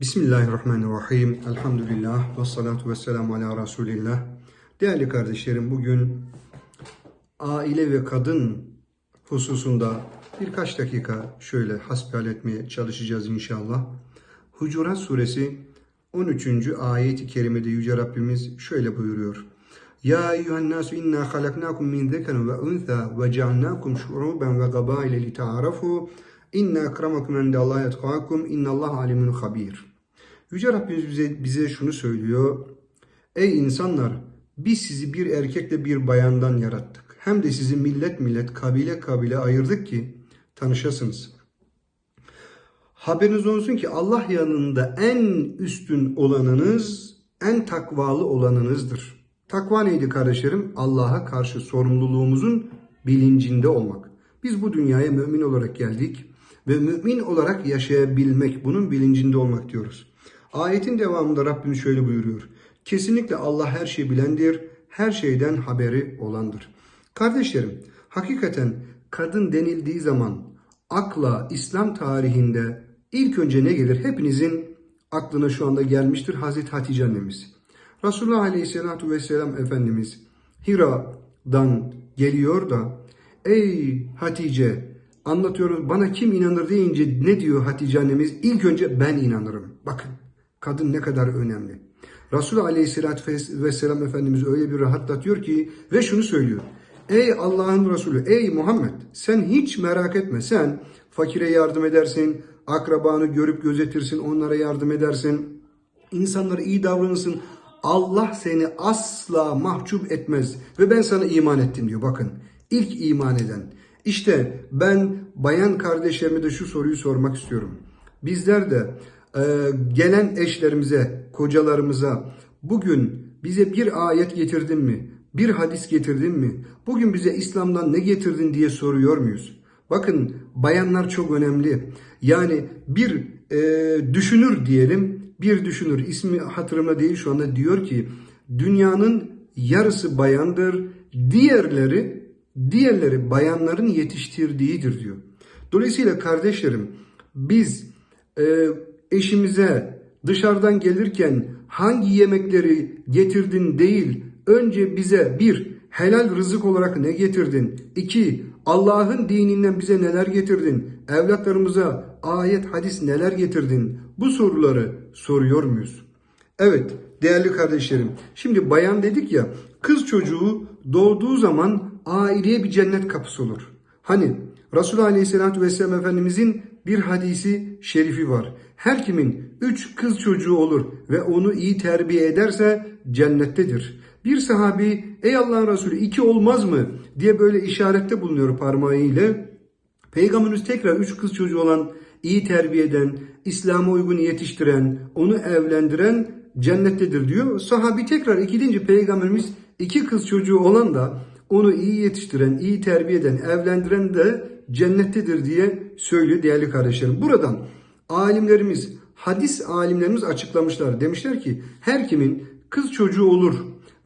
Bismillahirrahmanirrahim. Elhamdülillah. Ve salatu ve selamu ala Resulillah. Değerli kardeşlerim bugün aile ve kadın hususunda birkaç dakika şöyle hasbihal etmeye çalışacağız inşallah. Hucurat suresi 13. ayet-i kerimede Yüce Rabbimiz şöyle buyuruyor. Ya eyyühen nasu inna halaknakum min zekarin ve untha ve cealnakum şu'uben ve gabaile li ta'arafu inna akramakum indallahi etkakum innallaha alimun habir. Yüce Rabbimiz bize, bize şunu söylüyor. Ey insanlar biz sizi bir erkekle bir bayandan yarattık. Hem de sizi millet millet kabile kabile ayırdık ki tanışasınız. Haberiniz olsun ki Allah yanında en üstün olanınız, en takvalı olanınızdır. Takva neydi kardeşlerim? Allah'a karşı sorumluluğumuzun bilincinde olmak. Biz bu dünyaya mümin olarak geldik ve mümin olarak yaşayabilmek, bunun bilincinde olmak diyoruz. Ayetin devamında Rabbimiz şöyle buyuruyor. Kesinlikle Allah her şeyi bilendir, her şeyden haberi olandır. Kardeşlerim, hakikaten kadın denildiği zaman akla İslam tarihinde ilk önce ne gelir? Hepinizin aklına şu anda gelmiştir Hazreti Hatice annemiz. Resulullah Aleyhisselatü Vesselam Efendimiz Hira'dan geliyor da ey Hatice anlatıyoruz bana kim inanır deyince ne diyor Hatice annemiz? İlk önce ben inanırım. Bakın kadın ne kadar önemli. Resulullah Aleyhisselatü Vesselam Efendimiz öyle bir rahatlatıyor ki ve şunu söylüyor. Ey Allah'ın Resulü, ey Muhammed sen hiç merak etme. Sen fakire yardım edersin, akrabanı görüp gözetirsin, onlara yardım edersin. İnsanlara iyi davranırsın. Allah seni asla mahcup etmez ve ben sana iman ettim diyor. Bakın ilk iman eden. İşte ben bayan kardeşlerime de şu soruyu sormak istiyorum. Bizler de e, gelen eşlerimize, kocalarımıza bugün bize bir ayet getirdin mi? Bir hadis getirdin mi? Bugün bize İslam'dan ne getirdin diye soruyor muyuz? Bakın bayanlar çok önemli. Yani bir e, düşünür diyelim, bir düşünür ismi hatırıma değil şu anda diyor ki dünyanın yarısı bayandır, diğerleri diğerleri bayanların yetiştirdiğidir diyor. Dolayısıyla kardeşlerim biz e, eşimize dışarıdan gelirken hangi yemekleri getirdin değil önce bize bir helal rızık olarak ne getirdin? İki Allah'ın dininden bize neler getirdin? Evlatlarımıza ayet hadis neler getirdin? Bu soruları soruyor muyuz? Evet değerli kardeşlerim şimdi bayan dedik ya kız çocuğu doğduğu zaman aileye bir cennet kapısı olur. Hani Resulullah Aleyhisselatü Vesselam Efendimizin bir hadisi şerifi var. Her kimin üç kız çocuğu olur ve onu iyi terbiye ederse cennettedir. Bir sahabi ey Allah'ın Resulü iki olmaz mı diye böyle işarette bulunuyor parmağıyla. Peygamberimiz tekrar üç kız çocuğu olan iyi terbiye eden, İslam'a uygun yetiştiren, onu evlendiren cennettedir diyor. Sahabi tekrar iki deyince peygamberimiz iki kız çocuğu olan da onu iyi yetiştiren, iyi terbiye eden, evlendiren de cennettedir diye söylüyor değerli kardeşlerim. Buradan alimlerimiz, hadis alimlerimiz açıklamışlar. Demişler ki her kimin kız çocuğu olur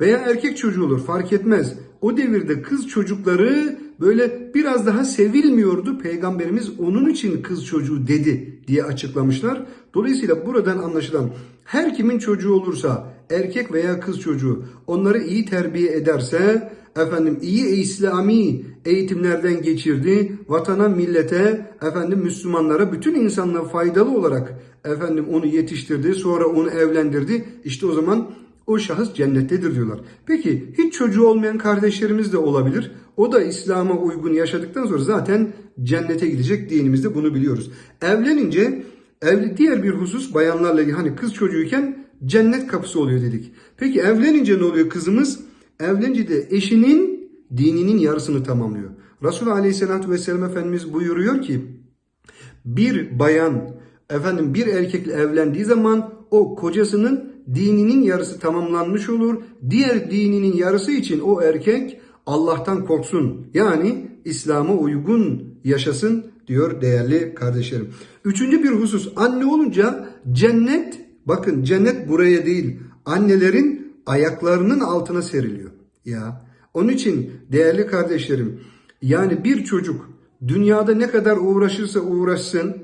veya erkek çocuğu olur fark etmez. O devirde kız çocukları böyle biraz daha sevilmiyordu. Peygamberimiz onun için kız çocuğu dedi diye açıklamışlar. Dolayısıyla buradan anlaşılan her kimin çocuğu olursa erkek veya kız çocuğu onları iyi terbiye ederse efendim iyi İslami eğitimlerden geçirdi. Vatana, millete, efendim Müslümanlara, bütün insanlara faydalı olarak efendim onu yetiştirdi. Sonra onu evlendirdi. İşte o zaman o şahıs cennettedir diyorlar. Peki hiç çocuğu olmayan kardeşlerimiz de olabilir. O da İslam'a uygun yaşadıktan sonra zaten cennete gidecek dinimizde bunu biliyoruz. Evlenince evli diğer bir husus bayanlarla ilgili hani kız çocuğuyken cennet kapısı oluyor dedik. Peki evlenince ne oluyor kızımız? Evlenince de eşinin dininin yarısını tamamlıyor. Resulullah Aleyhisselatü Vesselam Efendimiz buyuruyor ki bir bayan efendim bir erkekle evlendiği zaman o kocasının dininin yarısı tamamlanmış olur. Diğer dininin yarısı için o erkek Allah'tan korksun. Yani İslam'a uygun yaşasın diyor değerli kardeşlerim. Üçüncü bir husus anne olunca cennet bakın cennet buraya değil annelerin ayaklarının altına seriliyor. Ya onun için değerli kardeşlerim yani bir çocuk dünyada ne kadar uğraşırsa uğraşsın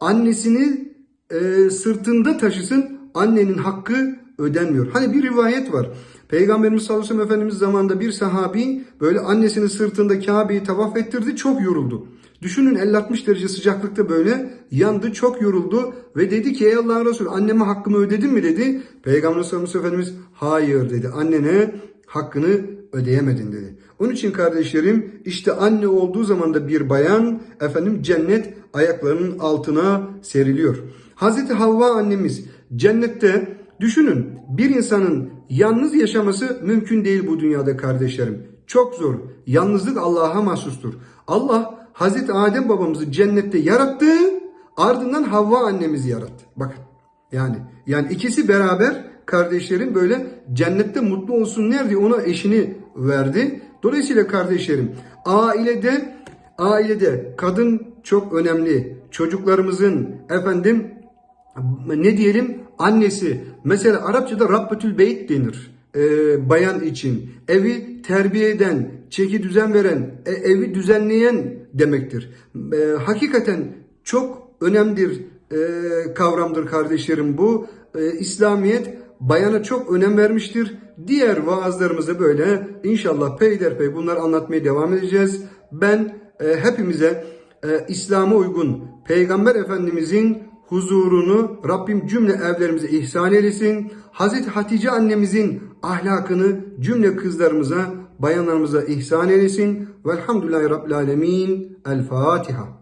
annesini e, sırtında taşısın annenin hakkı ödenmiyor. Hani bir rivayet var. Peygamberimiz sallallahu aleyhi ve sellem Efendimiz zamanında bir sahabi böyle annesinin sırtında Kabe'yi tavaf ettirdi çok yoruldu. Düşünün 50-60 derece sıcaklıkta böyle yandı çok yoruldu ve dedi ki ey Allah'ın Resulü anneme hakkımı ödedin mi dedi. Peygamber sallallahu aleyhi ve sellem Efendimiz hayır dedi annene hakkını ödeyemedin dedi. Onun için kardeşlerim işte anne olduğu zaman da bir bayan efendim cennet ayaklarının altına seriliyor. Hazreti Havva annemiz cennette düşünün bir insanın yalnız yaşaması mümkün değil bu dünyada kardeşlerim. Çok zor. Yalnızlık Allah'a mahsustur. Allah Hazreti Adem babamızı cennette yarattı ardından Havva annemizi yarattı. Bakın yani yani ikisi beraber kardeşlerim böyle cennette mutlu olsunlar diye ona eşini verdi. Dolayısıyla kardeşlerim ailede ailede kadın çok önemli. Çocuklarımızın efendim ne diyelim annesi mesela Arapçada Rabbetül Beyt denir. E, bayan için. Evi terbiye eden çeki düzen veren e, evi düzenleyen demektir. E, hakikaten çok önemlidir e, kavramdır kardeşlerim bu. E, İslamiyet bayana çok önem vermiştir. Diğer vaazlarımızda böyle inşallah peyderpey bunları anlatmaya devam edeceğiz. Ben e, hepimize e, İslam'a uygun Peygamber Efendimizin huzurunu Rabbim cümle evlerimize ihsan eylesin. Hazreti Hatice annemizin ahlakını cümle kızlarımıza, bayanlarımıza ihsan eylesin. Velhamdülillahi Rabbil Alemin. El Fatiha.